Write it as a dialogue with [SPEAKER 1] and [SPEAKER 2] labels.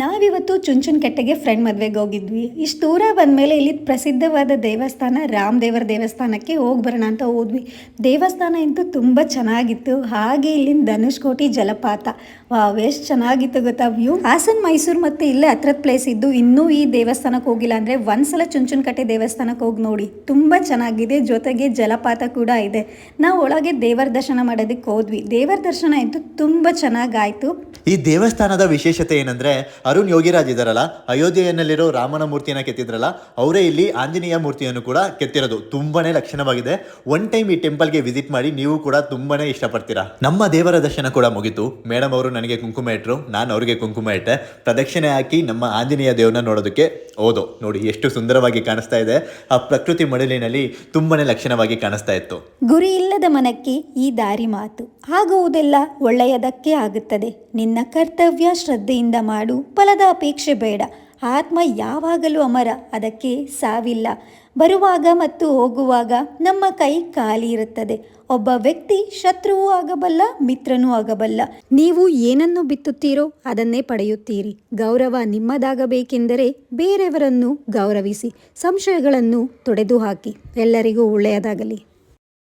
[SPEAKER 1] ನಾವಿವತ್ತು ಚುಂಚನಕಟ್ಟೆಗೆ ಫ್ರೆಂಡ್ ಮದುವೆಗೆ ಹೋಗಿದ್ವಿ. ಇಷ್ಟು ದೂರ ಬಂದಮೇಲೆ ಇಲ್ಲಿ ಪ್ರಸಿದ್ಧವಾದ ದೇವಸ್ಥಾನ ರಾಮದೇವರ ದೇವಸ್ಥಾನಕ್ಕೆ ಹೋಗಿ ಬರೋಣ ಅಂತ ಹೋದ್ವಿ. ದೇವಸ್ಥಾನ ಅಂತೂ ತುಂಬ ಚೆನ್ನಾಗಿತ್ತು. ಹಾಗೆ ಇಲ್ಲಿನ ಧನುಷ್ಕೋಟಿ ಜಲಪಾತ. ವಾವ್, ಎಷ್ಟು ಚೆನ್ನಾಗಿತ್ತು ಗೊತ್ತಾ ವ್ಯೂ ಹಾಸನ್, ಮೈಸೂರು ಮತ್ತು ಇಲ್ಲೇ ಹತ್ರದ ಪ್ಲೇಸ್ ಇದ್ದು ಇನ್ನೂ ಈ ದೇವಸ್ಥಾನಕ್ಕೆ ಹೋಗಿಲ್ಲ ಅಂದರೆ ಒಂದ್ಸಲ ಚುಂಚನಕಟ್ಟೆ ದೇವಸ್ಥಾನಕ್ಕೆ ಹೋಗಿ ನೋಡಿ. ತುಂಬ ಚೆನ್ನಾಗಿದೆ. ಜೊತೆಗೆ ಜಲಪಾತ ಕೂಡ ಇದೆ. ನಾವು ಒಳಗೆ ದೇವರ ದರ್ಶನ ಮಾಡೋದಕ್ಕೆ ಹೋದ್ವಿ. ದೇವರ ದರ್ಶನ ಅಂತೂ ತುಂಬ ಚೆನ್ನಾಗಾಯಿತು
[SPEAKER 2] ಈ ದೇವಸ್ಥಾನದ ವಿಶೇಷತೆ ಏನಂದ್ರೆ ಅರುಣ್ ಯೋಗಿರಾಜ್ ಇದಾರಲ್ಲ ಅಯೋಧ್ಯೆಯಲ್ಲಿರೋ ರಾಮನ ಮೂರ್ತಿಯನ್ನು ಕೆತ್ತಿದ್ರಲ್ಲ, ಅವರೇ ಇಲ್ಲಿ ಆಂಜನೇಯ ಮೂರ್ತಿಯನ್ನು ಕೂಡ ಕೆತ್ತಿರೋದು. ತುಂಬಾನೇ ಲಕ್ಷಣವಾಗಿದೆ. ಒನ್ ಟೈಮ್ ಈ ಟೆಂಪಲ್ಗೆ ವಿಸಿಟ್ ಮಾಡಿ ನೀವು ಕೂಡ ತುಂಬಾನೇ ಇಷ್ಟಪಡ್ತೀರಾ? ನಮ್ಮ ದೇವರ ದರ್ಶನ ಕೂಡ ಮುಗಿತು. ಮೇಡಮ್ ಅವರು ನನಗೆ ಕುಂಕುಮ ಇಟ್ಟರು ನಾನು ಅವ್ರಿಗೆ ಕುಂಕುಮ ಇಟ್ಟೆ. ಪ್ರದಕ್ಷಿಣೆ ಹಾಕಿ ನಮ್ಮ ಆಂಜನೇಯ ದೇವನ ನೋಡೋದಕ್ಕೆ ಹೋದೋ. ನೋಡಿ, ಎಷ್ಟು ಸುಂದರವಾಗಿ ಕಾಣಿಸ್ತಾ ಇದೆ. ಆ ಪ್ರಕೃತಿ ಮಡಲಿನಲ್ಲಿ ತುಂಬಾನೇ ಲಕ್ಷಣವಾಗಿ ಕಾಣಿಸ್ತಾ ಇತ್ತು.
[SPEAKER 1] ಗುರಿ ಇಲ್ಲದ ಮನಕ್ಕೆ ಈ ದಾರಿ ಮಾತು. ಆಗುವುದೆಲ್ಲ ಒಳ್ಳೆಯದಕ್ಕೆ ಆಗುತ್ತದೆ. ನಿನ್ನ ಕರ್ತವ್ಯ ಶ್ರದ್ಧೆಯಿಂದ ಮಾಡು ಫಲದ ಅಪೇಕ್ಷೆ ಬೇಡ. ಆತ್ಮ ಯಾವಾಗಲೂ ಅಮರ, ಅದಕ್ಕೆ ಸಾವಿಲ್ಲ. ಬರುವಾಗ ಮತ್ತು ಹೋಗುವಾಗ ನಮ್ಮ ಕೈ ಖಾಲಿ ಇರುತ್ತದೆ. ಒಬ್ಬ ವ್ಯಕ್ತಿ ಶತ್ರುವೂ ಆಗಬಲ್ಲ, ಮಿತ್ರನೂ ಆಗಬಲ್ಲ. ನೀವು ಏನನ್ನು ಬಿತ್ತುತ್ತೀರೋ ಅದನ್ನೇ ಪಡೆಯುತ್ತೀರಿ. ಗೌರವ ನಿಮ್ಮದಾಗಬೇಕೆಂದರೆ ಬೇರೆಯವರನ್ನು ಗೌರವಿಸಿ, ಸಂಶಯಗಳನ್ನು ತೊಡೆದು ಹಾಕಿ ಎಲ್ಲರಿಗೂ ಒಳ್ಳೆಯದಾಗಲಿ.